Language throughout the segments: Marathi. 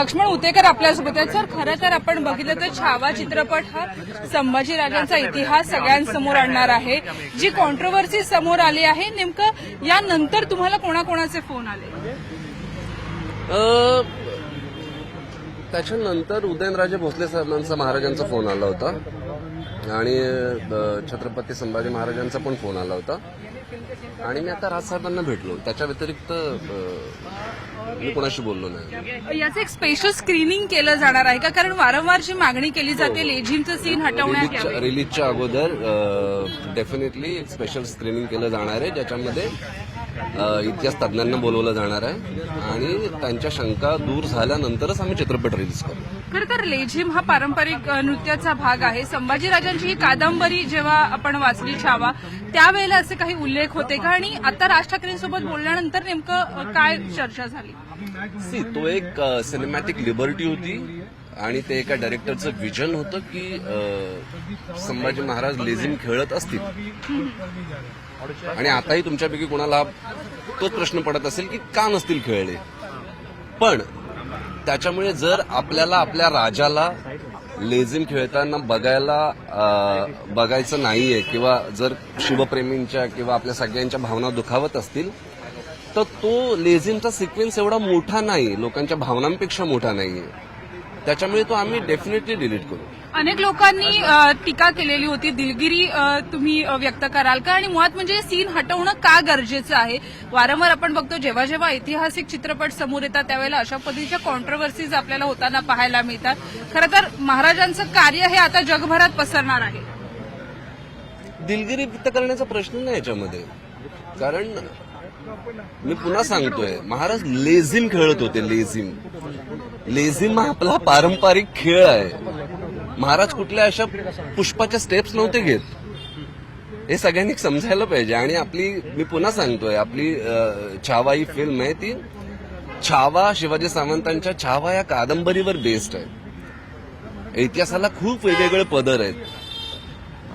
लक्ष्मण उतेकर आपल्यासोबत आहेत. सर खरं तर आपण बघितलं तर छावा चित्रपट हा संभाजीराजांचा इतिहास सगळ्यांसमोर आणणार आहे. जी कॉन्ट्रोवर्सी समोर आली आहे नेमकं यानंतर तुम्हाला कोणाकोणाचे फोन आले? त्याच्यानंतर उदयनराजे भोसले साहेबांचा महाराजांचा फोन आला होता. आणि छत्रपती संभाजी महाराजांचा पण फोन आला होता. आणि मी आता राजसाहेबांना भेटलो. त्याच्या व्यतिरिक्त मी कोणाशी बोललो नाही. याचं एक स्पेशल स्क्रीनिंग केलं जाणार आहे का? कारण वारंवार जी मागणी केली जाते लेझिमचं सीन हटवण्यात रिलीजच्या अगोदर डेफिनेटली एक स्पेशल स्क्रीनिंग केलं जाणार आहे ज्याच्यामध्ये इतिहास तज्ज्ञांना बोलवलं जाणार आहे. आणि त्यांच्या शंका दूर झाल्यानंतरच आम्ही चित्रपट रिलीज करू. खरं तर लेझिम हा पारंपरिक नृत्याचा भाग आहे. संभाजीराजांची ही कादंबरी जेव्हा आपण वाचली छावा त्यावेळेला असे काही उल्लेख होते का? आणि आता राज ठाकरेंसोबत बोलल्यानंतर नेमकं काय चर्चा झाली? सी तो एक सिनेमॅटिक लिबर्टी होती. आणि ते एका डायरेक्टरचं विजन होतं की संभाजी महाराज लेझिम खेळत असतील. आणि आताही तुमच्यापैकी कोणाला तोच प्रश्न पडत असेल की का नसतील खेळले? पण त्याच्यामुळे जर आपल्याला आपल्या राजाला लेझिम खेळताना बघायला बघायचं नाहीये किंवा जर शिवप्रेमींच्या किंवा आपल्या सगळ्यांच्या भावना दुखावत असतील तर तो लेझिमचा सिक्वेन्स एवढा मोठा नाही. लोकांच्या भावनांपेक्षा मोठा नाहीये. त्याच्यामुळे तो आम्ही डेफिनेटली डिलीट करू. अनेक लोकांनी टीका केलेली होती. दिलगिरी तुम्ही व्यक्त कराल का? आणि मुळात म्हणजे सीन हटवणं का गरजेचं आहे? वारंवार आपण बघतो जेव्हा जेव्हा ऐतिहासिक चित्रपट समोर येतात त्यावेळेला अशा पद्धतीच्या कॉन्ट्रोवर्सीज आपल्याला होताना पाहायला मिळतात. खरं तर महाराजांचं कार्य हे आता जगभरात पसरणार आहे. दिलगिरी व्यक्त करण्याचा प्रश्न नाही याच्यामध्ये. कारण मी पुन्हा सांगतोय महाराज लेझिम खेळत होते लेझिम. लेझिम हा आपला पारंपरिक खेळ आहे. महाराज कुठल्या अशा पुष्पाच्या स्टेप्स नव्हते घेत. हे सगळ्यांनी समजायला पाहिजे. आणि आपली मी पुन्हा सांगतोय आपली छावा ही फिल्म आहे ती. छावा शिवाजी सावंतांच्या छावा या कादंबरीवर बेस्ड आहे. इतिहासाला खूप वेगवेगळे पदर आहेत.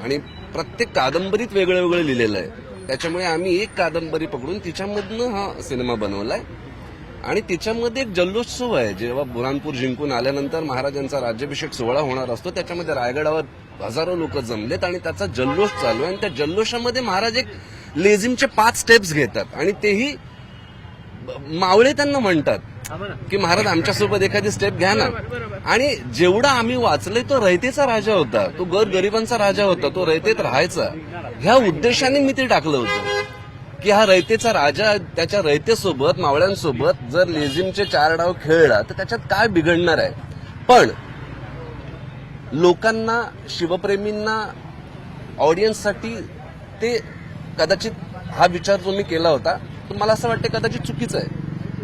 आणि प्रत्येक कादंबरीत वेगळं वेगळं लिहिलेलं आहे. त्याच्यामुळे आम्ही एक कादंबरी पकडून तिच्यामधनं हा सिनेमा बनवलाय. आणि तिच्यामध्ये एक जल्लोत्सव आहे. जेव्हा बुरानपूर जिंकून आल्यानंतर महाराजांचा राज्याभिषेक सोहळा होणार असतो त्याच्यामध्ये रायगडावर हजारो लोक जमलेत आणि त्याचा जल्लोष चालू आहे. आणि त्या जल्लोषामध्ये महाराज एक लेझिमचे पाच स्टेप्स घेतात आणि तेही मावळे त्यांना म्हणतात की महाराज आमच्यासोबत एखादी स्टेप घ्या ना. आणि जेवढा आम्ही वाचलंय तो रयतेचा राजा होता. तो गर गरिबांचा राजा होता. तो रयतेत राहायचा. ह्या उद्देशाने मी ते टाकलं होतं. की हा रयतेचा राजा त्याच्या रयतेसोबत मावळ्यांसोबत जर लेझिमचे चार डाव खेळला तर त्याच्यात काय बिघडणार आहे? पण लोकांना शिवप्रेमींना ऑडियन्ससाठी ते कदाचित हा विचार जो मी केला होता. तो मला असं वाटतं कदाचित चुकीचं आहे.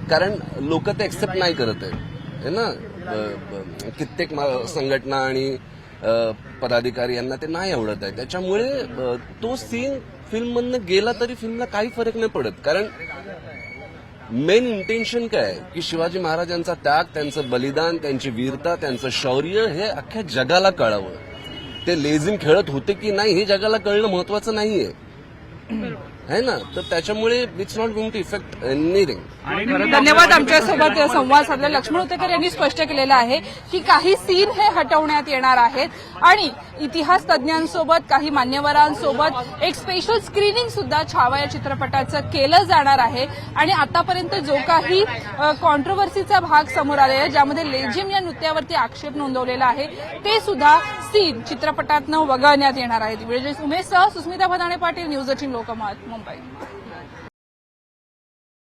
कारण लोक ते एक्सेप्ट नाही करत आहे ना? कित्येक मा- संघटना आणि पदाधिकारी यांना ते नाही आवडत आहे. त्याच्यामुळे तो सीन फिल्ममधनं गेला तरी फिल्मला काही फरक नाही पडत. कारण मेन इंटेन्शन काय आहे? की शिवाजी महाराजांचा त्याग त्यांचं बलिदान त्यांची वीरता त्यांचं शौर्य हे अख्ख्या जगाला कळावं. ते लेझिम खेळत होते की नाही हे जगाला कळणं महत्वाचं नाहीये. है ना? तर त्याच्यामुळे it's not going to effect anything धन्यवाद आमच्यासोबत संवाद साधला. लक्ष्मण उतेकर यांनी स्पष्ट केलेलं आहे की काही सीन हे हटवण्यात येणार आहेत. आणि इतिहास तज्ज्ञांसोबत काही मान्यवरांसोबत एक स्पेशल स्क्रीनिंग सुद्धा छावा या चित्रपटाचं केलं जाणार आहे. आणि आतापर्यंत जो काही कॉन्ट्रोवर्सीचा भाग समोर आलेला आहे ज्यामध्ये लेझिम या नृत्यावरती आक्षेप नोंदवलेला आहे ते सुद्धा सीन चित्रपटातनं वगळण्यात येणार आहेत. Video उमेशसह Susmita Bhadane Patil news eighteen Lokmat Mumbai. by